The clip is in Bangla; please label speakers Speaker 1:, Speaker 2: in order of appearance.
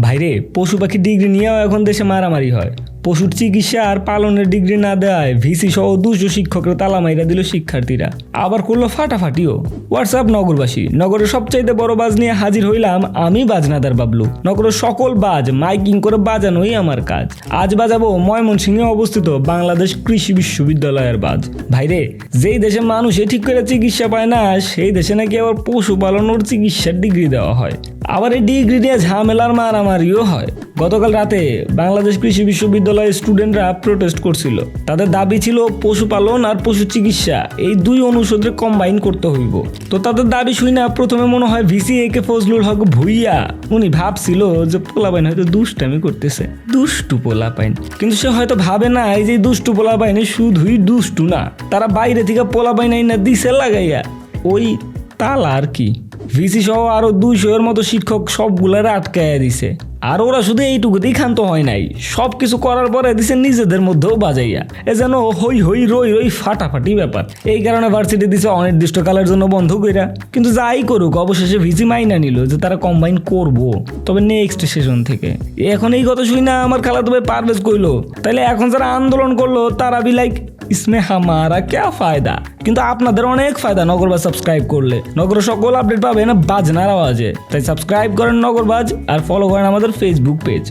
Speaker 1: ভাইরে, পশু পাখির ডিগ্রি নিয়েও এখন দেশে মারামারি হয়। পশুর চিকিৎসা আর পালনের ডিগ্রি না দেয় ভিসি সহ দুশো শিক্ষকরা তালা মাইরা দিল শিক্ষার্থীরা। আবার করল ফাটাফাটিও। হোয়াটসঅ্যাপ, নগরবাসী। নগরের সবচাইতে বড় বাজ নিয়ে হাজির হইলাম আমি বাজনাদার বাবলু। নগরের সকল বাজ মাইকিং করে বাজানোই আমার কাজ। আজ বাজাবো ময়মনসিংহে অবস্থিত বাংলাদেশ কৃষি বিশ্ববিদ্যালয়ের বাজ। ভাইরে, যেই দেশে মানুষে ঠিক করে চিকিৎসা পায় না, সেই দেশে নাকি আবার পশুপালন ওর চিকিৎসার ডিগ্রি দেওয়া হয়। আবার এই ডিগ্রি নিয়ে ঝামেলার মারামারিও হয়। গতকাল রাতে বাংলাদেশ কৃষি বিশ্ববিদ্যালয়ের স্টুডেন্টরা প্রোটেস্ট করছিল। তাদের দাবি ছিল পশুপালন আর পশু চিকিৎসা, এই দুই অনুষদে কম্বাইন করতে হইব। তো তাদের দাবি শুই না, প্রথমে মনে হয় VC A K Fazlul Haque Bhuiyan. উনি ভাবছিল যে পোলাপাইন হয়তো দুষ্টামি করতেছে। দুষ্টু পোলাপাইন। কিন্তু সে হয়তো ভাবে না, এই যে দুষ্টু পোলাপাইনে শুধুই দুষ্টু না, তারা বাইরে থেকে পোলাপাইন আইনা দিছে লাগাইয়া। ওই তালা আর কি? ভিসি সহ আরও দুইশোর মতো শিক্ষক সবগুলারে আটকাইয়া দিছে। আর ওরা শুধু এইটুকুতেই ক্ষান্ত হয় নাই। সব কিছু করার পরে দিছে নিজেদের মধ্যেও বাজাইয়া। এ যেন হই হই রই রই ফাটাফাটি ব্যাপার। এই কারণে ভার্সিটি দিছে অনির্দিষ্টকালের জন্য বন্ধ কইরা। কিন্তু যাই করুক, অবশেষে ভিজি মাইনা নিল যে তারা কম্বাইন করব। তবে নেক্সট সেশন থেকে। এখন এই কথা শুই না আমার খালাতো ভাই পারভেজ কইলো, তাইলে এখন যারা আন্দোলন করল, তারা বি লাইক ইসমে হামারা ক্যা ফায়দা? কিন্তু আপনাদের অনেক ফায়দা নগরবাজ সাবস্ক্রাইব করলে। নগর সকল আপডেট পাবেন বাজনার আওয়াজে। তাই সাবস্ক্রাইব করেন নগরবাজ আর ফলো করেন আমাদের ফেসবুক পেজ